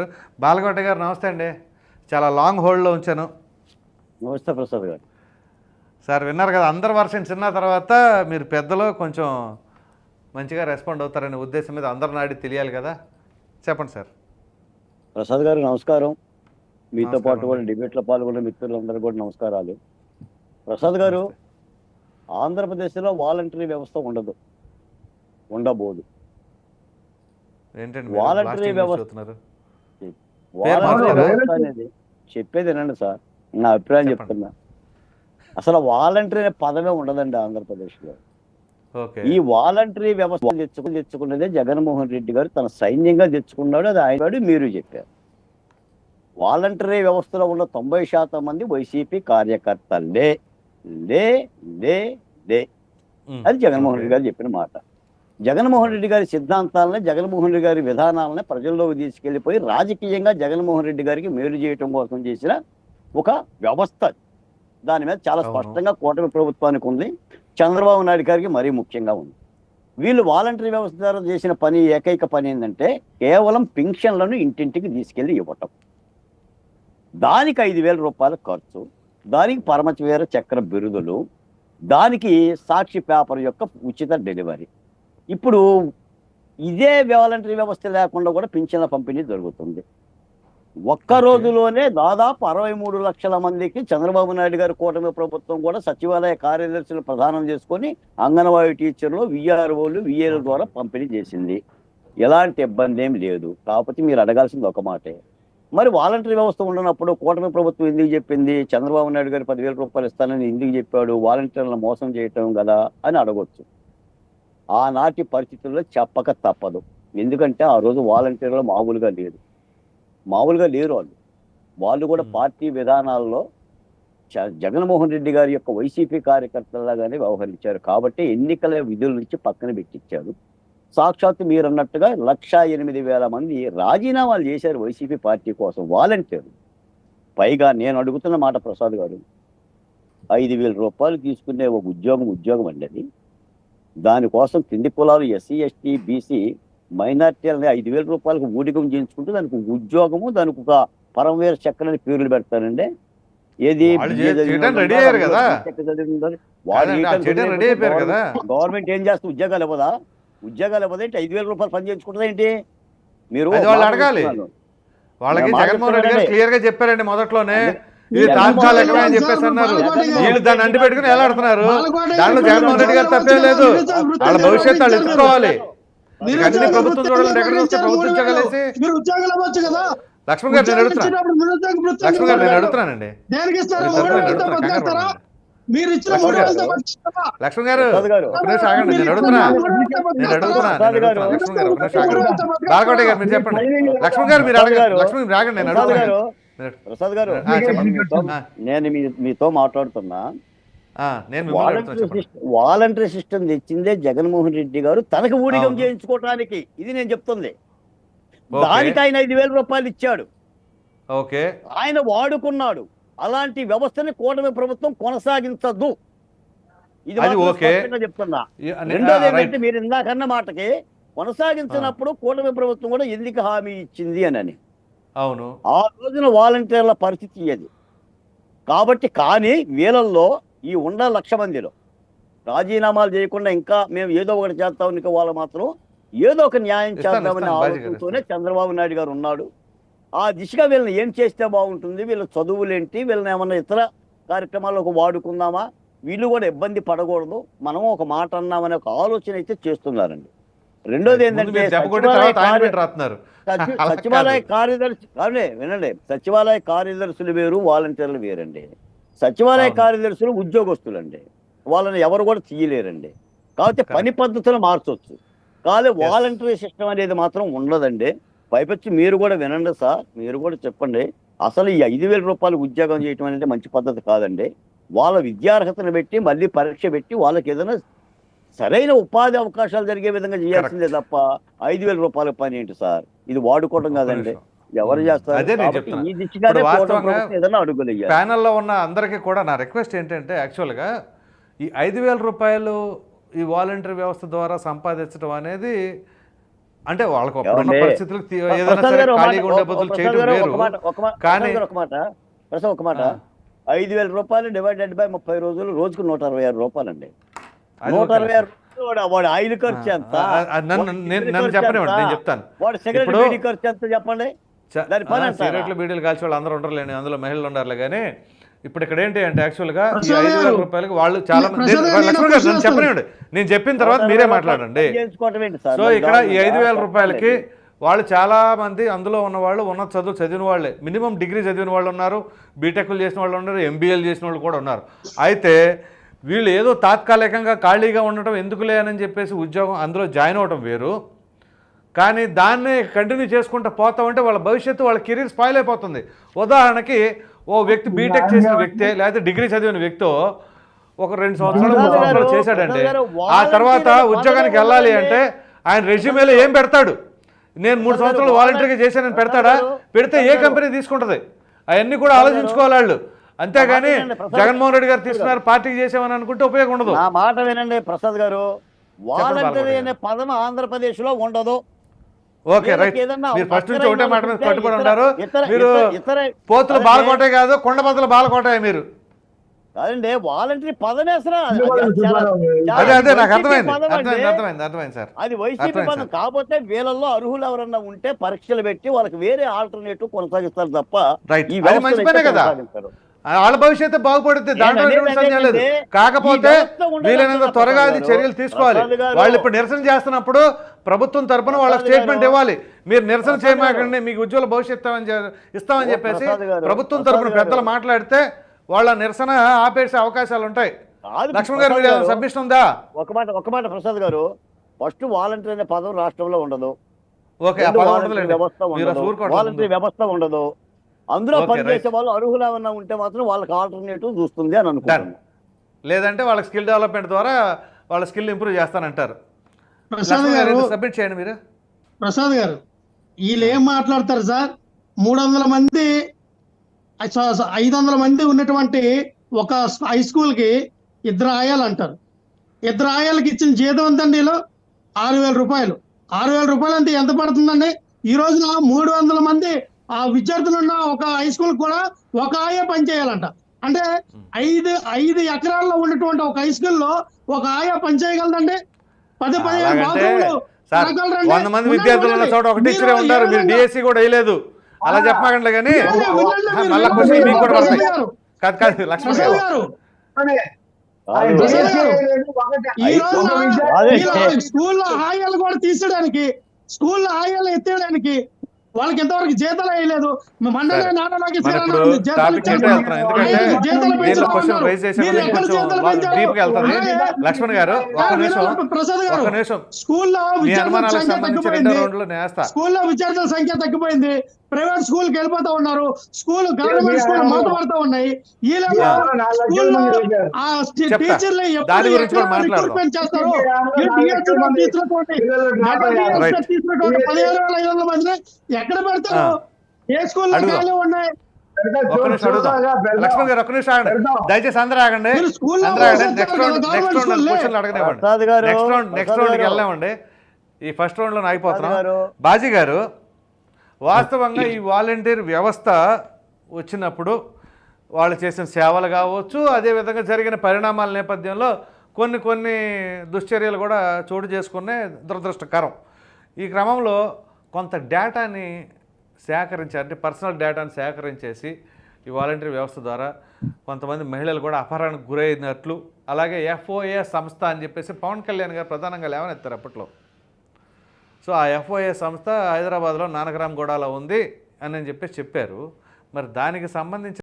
గారు. బాలకోట గారు నమస్తే అండి. చాలా లాంగ్ హోల్డ్లో ఉంచాను. నమస్తే ప్రసాద్ గారు. సార్ విన్నారు కదా అందరు వర్షం చిన్న తర్వాత మీరు పెద్దలో కొంచెం మంచిగా రెస్పాండ్ అవుతారనే ఉద్దేశం మీద అందరు నాడి తెలియాలి కదా. చెప్పండి సార్. ప్రసాద్ గారు నమస్కారం. మీతో పాటు కూడా డిబేట్లో పాల్గొన్న మిత్రులందరూ కూడా నమస్కారాలు. ప్రసాద్ గారు ఆంధ్రప్రదేశ్లో వాలంటరీ వ్యవస్థ ఉండదు. ఉండబోదు. వాలంటరీ? వ్యవస్థ చెప్పేది వినండి సార్. నా అభిప్రాయం. చెప్తున్నా. అసలు వాలంటరీ అనే పదమే ఉండదండి ఆంధ్రప్రదేశ్లో. ఓకే. ఈ వాలంటరీ వ్యవస్థ తెచ్చుకుని తెచ్చుకున్నదే జగన్మోహన్ రెడ్డి గారు తన సైన్యంగా తెచ్చుకున్నాడు అది ఆయన మీరు చెప్పారు. వాలంటరీ వ్యవస్థలో ఉన్న తొంభై శాతం మంది వైసీపీ కార్యకర్తలే. లే లే లే. అది జగన్మోహన్. రెడ్డి గారు చెప్పిన మాట. జగన్మోహన్ రెడ్డి గారి సిద్ధాంతాలని జగన్మోహన్ రెడ్డి గారి విధానాలని ప్రజల్లోకి తీసుకెళ్ళిపోయి రాజకీయంగా జగన్మోహన్ రెడ్డి గారికి మేలు చేయటం కోసం చేసిన ఒక వ్యవస్థ. దాని మీద చాలా. స్పష్టంగా కూటమి ప్రభుత్వానికి ఉంది చంద్రబాబు నాయుడు గారికి మరీ ముఖ్యంగా ఉంది వీళ్ళు వాలంటరీ వ్యవస్థ ద్వారా చేసిన పని ఏకైక పని ఏంటంటే కేవలం పింఛన్లను ఇంటింటికి తీసుకెళ్ళి ఇవ్వటం దానికి ఐదు వేల రూపాయల ఖర్చు దానికి పరమచవేర చక్ర బిరుదులు దానికి సాక్షి పేపర్ యొక్క ఉచిత డెలివరీ ఇప్పుడు ఇదే వాలంటరీ వ్యవస్థ లేకుండా కూడా పింఛన్ల పంపిణీ జరుగుతుంది. ఒక్క. రోజులోనే దాదాపు అరవై మూడు లక్షల మందికి చంద్రబాబు నాయుడు గారి కూటమి ప్రభుత్వం కూడా సచివాలయ కార్యదర్శులు ప్రదానం చేసుకొని అంగన్వాడీ టీచర్లు విఆర్ఓలు విఏల ద్వారా పంపిణీ చేసింది. ఎలాంటి ఇబ్బంది ఏం లేదు. కాకపోతే మీరు అడగాల్సింది ఒక మాటే. మరి వాలంటరీ వ్యవస్థ ఉండనప్పుడు కూటమి ప్రభుత్వం ఎందుకు చెప్పింది? చంద్రబాబు నాయుడు గారు పదివేల రూపాయలు ఇస్తానని ఎందుకు చెప్పాడు? వాలంటీర్లను మోసం చేయటం కదా అని అడగొచ్చు. ఆనాటి పరిస్థితుల్లో చెప్పక తప్పదు. ఎందుకంటే ఆ రోజు వాలంటీర్లు మామూలుగా లేరు. మామూలుగా లేరు వాళ్ళు. వాళ్ళు కూడా. పార్టీ విధానాల్లో చ- జగన్మోహన్ రెడ్డి గారి యొక్క వైసీపీ కార్యకర్తలాగానే వ్యవహరించారు. కాబట్టి ఎన్నికల విధుల నుంచి పక్కన పెట్టించారు సాక్షాత్తు మీరు అన్నట్టుగా లక్ష ఎనిమిది వేల మంది రాజీనామాలు చేశారు వైసీపీ పార్టీ కోసం వాలంటీర్లు. పైగా నేను అడుగుతున్న మాట ప్రసాద్ గారు ఐదు వేల రూపాయలు తీసుకునే ఒక ఉద్యోగం ఉద్యోగం అండి అది. దానికోసం కింది కులాలు ఎస్సీ ఎస్టీ బీసీ మైనార్టీలని ఐదు వేల రూపాయలకు ఊడిగం చేయించుకుంటూ దానికి ఉద్యోగము దానికి ఒక పరమవీర చక్కని పేర్లు పెడతారండి. ఏది గవర్నమెంట్ ఏం చేస్తే ఉద్యోగాలు ఇవ్వదా? ఉద్యోగాలు ఇవ్వదా ఏంటి? ఐదు వేల రూపాయలు పని చేయించుకుంటుందా ఏంటి? మీరు అడగాలి. వాళ్ళకి జగన్మోహన్ రెడ్డి గారు. క్లియర్గా చెప్పారండి మొదట్లోనే. ఇది మీరు తాత్కాలికమే అని చెప్పేసి అన్నారు. వీళ్ళు దాన్ని అంటి పెట్టుకుని ఎలాడుతున్నారు దాంట్లో జగన్మోహన్ రెడ్డి గారు తప్పేం లేదు. వాళ్ళ భవిష్యత్తు వాళ్ళు ఎత్తుకోవాలి. ప్రభుత్వం చూడాలి వృత్తిగా ఎక్కడ చూస్తే ఇచ్చారు ప్రభుత్వం కదా లక్ష్మణ్ గారు నేను ఉద్యోగాలు అడుగుతున్నా. ఇచ్చినప్పుడు నిరుద్యోగ వృత్తిగా లక్ష్మణ్ గారు నేను. అడుగుతున్నానండి. మీరు ఇచ్చిన లక్ష్మణ్ గారు. ఒక నిమిషం ఆగండి మీరు నేను అడుగుతున్నా నేను? అడుగుతున్నా. లక్ష్మణ్ గారు ఒక నిమిషం ఆగండి? బాలకోట గారు మీరు చెప్పండి. లక్ష్మణ్ గారు మీరు ప్రసాద్ అడగండి గారు. లక్ష్మణ్ మీరు ఆగండి నేను ప్రసాద్ అడుగుతున్నా. గారు. మీరు- ప్రసాద్ గారు. నేను మీతో మాట్లాడుతున్నా. నేను వాలంటరీ సిస్టమ్ తెచ్చిందే జగన్మోహన్ రెడ్డి గారు తనకు ఊడిగం. చేయించుకోవటానికి. ఇది నేను చెప్తుంది. దానికి ఆయన ఐదు వేల రూపాయలు ఇచ్చాడు. ఓకే. ఆయన వాడుకున్నాడు. అలాంటి వ్యవస్థని కూటమి ప్రభుత్వం కొనసాగించద్దు ఇది చెప్తున్నా. రెండోది. ఏంటంటే మీరు ఇందాకన్న మాటకి కొనసాగించినప్పుడు కూటమి ప్రభుత్వం కూడా ఎందుకు హామీ ఇచ్చింది అని. అవును. ఆ రోజున వాలంటీర్ల పరిస్థితి అది కాబట్టి కానీ వీళ్ళల్లో ఈ ఉండ లక్ష మందిలో రాజీనామాలు చేయకుండా ఇంకా మేము ఏదో ఒకటి చేస్తాం ఇంకా వాళ్ళు మాత్రం ఏదో ఒక న్యాయం చేద్దామనే ఆలోచనతోనే చంద్రబాబు నాయుడు గారు ఉన్నాడు. ఆ దిశగా వీళ్ళని ఏం చేస్తే బాగుంటుంది? వీళ్ళ చదువులేంటి? వీళ్ళని ఏమన్నా ఇతర కార్యక్రమాలకు వాడుకుందామా? వీళ్ళు కూడా ఇబ్బంది పడకూడదు. మనం ఒక మాట అన్నామనే ఒక ఆలోచన అయితే చేస్తున్నారండి. రెండోది ఏంటంటే సచివాలయ. కార్యదర్శి వినండి. సచివాలయ కార్యదర్శులు వేరు వాలంటీర్లు వేరండి. సచివాలయ. కార్యదర్శులు ఉద్యోగస్తులండి. వాళ్ళని ఎవరు కూడా తీయలేరండి. కాబట్టి Correct. పని పద్ధతులు మార్చొచ్చు. కానీ వాలంటరీ సిస్టమ్ అనేది మాత్రం ఉండదండి. పైపచ్చి మీరు కూడా వినండి సార్. మీరు కూడా చెప్పండి. అసలు ఈ ఐదు వేల రూపాయలు ఉద్యోగం చేయటం అనేది మంచి పద్ధతి కాదండి. వాళ్ళ విద్యార్హతను పెట్టి మళ్ళీ పరీక్ష పెట్టి వాళ్ళకి ఏదైనా సరైన ఉపాధి అవకాశాలు జరిగే విధంగా చేయాల్సిందే తప్ప ఐదు వేల రూపాయల పని ఏంటి సార్ ఇది వాడుకోవడం కాదండి. ఎవరు. చేస్తారు. ప్యానల్లో ఉన్న అందరికీ కూడా నా రిక్వెస్ట్ ఏంటంటే యాక్చువల్గా ఈ ఐదు వేల రూపాయలు ఈ వాలంటరీ వ్యవస్థ ద్వారా సంపాదించడం అనేది అంటే వాళ్ళకు? పరిస్థితులకు ఒక మాట- ఒక- మాట ఒక మాట కానీ- ప్రసాద్ గారు ఒక మాట ప్రసాద్ ఒక మాట ఆ. ఐదు వేల రూపాయలు డివైడెడ్ బై ముప్పై రోజులు రోజుకు నూట అరవై ఆరు రూపాయలండి అది నూట. అరవై వాడు- ఆయిల్ ఖర్చు ఎంత? నేను చెప్పనివ్వండి? నేను చెప్తాను. వాడు సిగరెట్ బీడీ ఖర్చు ఎంత చెప్పండి? దాని పని? సిగరెట్లు బీడీలు కాల్చి వాళ్ళు అందరూ ఉండరులేండి. అందులో మహిళలు ఉండాలి కానీ ఇప్పుడు ఇక్కడ ఏంటి అంటే యాక్చువల్గా ఈ ఐదు వేల రూపాయలకి వాళ్ళు చాలా మంది గారు, నేను చెప్పనివ్వండి నేను చెప్పిన తర్వాత మీరే మాట్లాడండి. సో ఇక్కడ ఈ ఐదు వేల? రూపాయలకి వాళ్ళు చాలా మంది అందులో ఉన్న వాళ్ళు ఉన్నత చదువు చదివిన వాళ్ళే. మినిమం డిగ్రీ చదివిన వాళ్ళు ఉన్నారు. బీటెక్లు చేసిన వాళ్ళు ఉన్నారు. ఎంబీఏలు చేసిన వాళ్ళు కూడా ఉన్నారు. అయితే వీళ్ళు ఏదో తాత్కాలికంగా ఖాళీగా ఉండటం ఎందుకులే అని చెప్పేసి ఉద్యోగం అందులో జాయిన్ అవ్వడం వేరు. కానీ దాన్ని కంటిన్యూ చేసుకుంటూ పోతా ఉంటే వాళ్ళ భవిష్యత్తు వాళ్ళ కెరీర్ స్పాయిల్ అయిపోతుంది. ఉదాహరణకి ఓ వ్యక్తి బీటెక్ చేసిన వ్యక్తి లేకపోతే డిగ్రీ చదివిన వ్యక్తో ఒక రెండు సంవత్సరాలు మూడు సంవత్సరాలు చేశాడంటే ఆ తర్వాత ఉద్యోగానికి వెళ్ళాలి. అంటే ఆయన రెజ్యూమేలో ఏం పెడతాడు? నేను మూడు సంవత్సరాలు వాలంటీర్గా వాలంటీ- చేశానని పెడతాడా? పెడితే ఏ. కంపెనీ తీసుకుంటది? అవన్నీ కూడా ఆలోచించుకోవాలి వాళ్ళు. అంతేగాని జగన్మోహన్ రెడ్డి గారు తీసుకున్నారు పార్టీకి చేసామని అనుకుంటే ఉపయోగం ఉండదు. నా మాట వినండి ప్రసాద్ గారు. వాలంటరీ అనే పదం ఆంధ్రప్రదేశ్లో ఉండదు. Okay right. మీరు ఫస్ట్ నుంచి ఒకటే మాట మీద కట్టుబడి ఇతర- మీరు పోతులు బాలకోటే కాదు కొండబద్దల బాలకోటే మీరు. కాదండి వాలంటరీ పదమే అది- అది నాకు వైసీపీ అర్థమైంది సార్. అది వైసీపీ పదం. కాకపోతే వీళ్ళల్లో అర్హులు ఎవరన్నా ఉంటే పరీక్షలు పెట్టి వాళ్ళకి వేరే ఆల్టర్నేటివ్ కొనసాగిస్తారు తప్ప ఈ కదా. వాళ్ళ భవిష్యత్తు బాగుపడుద్ది దాంట్లో సందేహం లేదు కాకపోతే వీలైనంత త్వరగా అది చర్యలు. తీసుకోవాలి. వాళ్ళు ఇప్పుడు నిరసన చేస్తున్నప్పుడు ప్రభుత్వం తరపున వాళ్ళకి స్టేట్మెంట్. ఇవ్వాలి మీరు నిరసన చేయమాకండి మీకు ఉజ్వల భవిష్యత్తు ఇస్తామని చెప్పేసి. ప్రభుత్వం తరపున. పెద్దలు మాట్లాడితే వాళ్ళ నిరసన ఆపేసే అవకాశాలు ఉంటాయి లక్ష్మణ్ గారు మీరు. సబ్మిషన్ ఉందా ఒక మాట ఒక మాట ప్రసాద్ గారు ఫస్ట్ వాలంటీర్ అనే పదం రాష్ట్రంలో ఉండదు వాలంటీర్ వ్యవస్థ ఉండదు అందులో పనిచేసే. వాళ్ళు అర్హులు ఏమన్నా ఉంటే మాత్రం వాళ్ళకి ఆల్టర్నేటివ్ చూస్తుంది అని అనుకుంటాను లేదంటే వాళ్ళకి స్కిల్ డెవలప్మెంట్ ద్వారా వాళ్ళ స్కిల్ ఇంప్రూవ్ చేస్తానంటారు. ప్రసాద్ గారు సబ్మిట్ చేయండి మీరు? ప్రసాద్ గారు వీళ్ళు ఏం మాట్లాడతారు సార్? మూడు వందల మంది ఐదు వందల మంది ఉన్నటువంటి ఒక హై స్కూల్కి ఇద్దరు ఆయాలు అంటారు. ఇద్దరు ఆయాలకి ఇచ్చిన జీతం ఎంతండి వీళ్ళు ఆరు వేల రూపాయలు. ఆరు వేల రూపాయలు అంటే ఎంత పడుతుందండి? ఈ రోజున మూడు వందల మంది ఆ విద్యార్థులు ఉన్న ఒక హై స్కూల్ కూడా ఒక ఆయా పని చేయాలంట. అంటే ఐదు ఐదు ఎకరాల్లో ఉన్నటువంటి ఒక హై స్కూల్లో ఒక ఆయా పని చేయగలదండి? పది పదిహేను? వంద మంది విద్యార్థులు ఉన్న. చోట ఒక టీచరే మీరు ఉంటారు ఏ మీరు విధంగా- డిఎస్సి కూడా వేయలేదు అలా చెప్పమాకండి కానీ మళ్ళా క్వశ్చన్ మీకు కూడా వస్తాయి కాదు కాదు లక్ష్మణ్ గారు. స్కూల్లో హాయాలు కూడా తీసేయడానికి స్కూల్లో హాయాలు ఎత్తేయడానికి వాళ్ళకి ఎంతవరకు జీతాలు వేయలేదు. మండలి సరే. నాన్న మనం ఇప్పుడు టాపిక్ ఏంటో వెళ్తున్నాం ఎందుకంటే దీనిలో క్వశ్చన్ రైజ్ చేసే మీరు ఎక్కడ కొంచెం జీతాలు బాగా పెంచారు? డీప్గా వెళ్తుంది అలాగే- లక్ష్మణ్ గారు స్కూల్లో విద్యార్థుల సంఖ్య తగ్గిపోయింది. స్కూల్లో విద్యార్థుల సంఖ్య తగ్గిపోయింది. ప్రైవేట్ స్కూల్కి వెళ్ళిపోతా ఉన్నారు. స్కూల్ గవర్నమెంట్ స్కూల్ మూతపడతా ఉన్నాయి. ఆ. టీచర్లు. రిక్రూట్మెంట్ చేస్తారు? తీసుకున్నటువంటి పదిహేను వేల ఐదు వందల మందిని ఎక్కడ పెడతారు? ఏ అడుగుదాం. ఖాళీ ఉన్నాయి? పెడతా, ఒక్క చూ- నిమిషం అడుగుదాం. చూస్తాగా, పెడదాం. లక్ష్మణ్ గారు ఒక్క నిమిషం ఆగండి. దయచేసి అందరూ ఆగండి. మీరు స్కూల్లో అందరూ ఆగండి. పోషిస్తారు next round next government round. క్వశ్చన్లు అడగనివ్వండి. నెక్స్ట్ రౌండ్ రౌండ్కి ఈ ఫస్ట్ రౌండ్లో ఆగిపోతున్నాం. బాజీ గారు వాస్తవంగా ఈ వాలంటీర్ వ్యవస్థ వచ్చినప్పుడు వాళ్ళు చేసిన సేవలు కావచ్చు అదేవిధంగా జరిగిన పరిణామాల నేపథ్యంలో కొన్ని కొన్ని దుశ్చర్యలు కూడా చోటు చేసుకునే దురదృష్టకరం. ఈ క్రమంలో కొంత డేటాని సేకరించి అంటే పర్సనల్ డేటాని సేకరించేసి ఈ వాలంటీర్ వ్యవస్థ ద్వారా కొంతమంది మహిళలు కూడా అపహరణకు గురైనట్లు అలాగే ఎఫ్ఓఏ సంస్థ అని చెప్పేసి పవన్ కళ్యాణ్ గారు ప్రధానంగా లేవనెత్తారు అప్పట్లో. సో ఆ ఎఫ్ఓఏ సంస్థ హైదరాబాద్లో నానకరామ్ గూడాలో ఉంది అని చెప్పేసి చెప్పారు. మరి దానికి సంబంధించి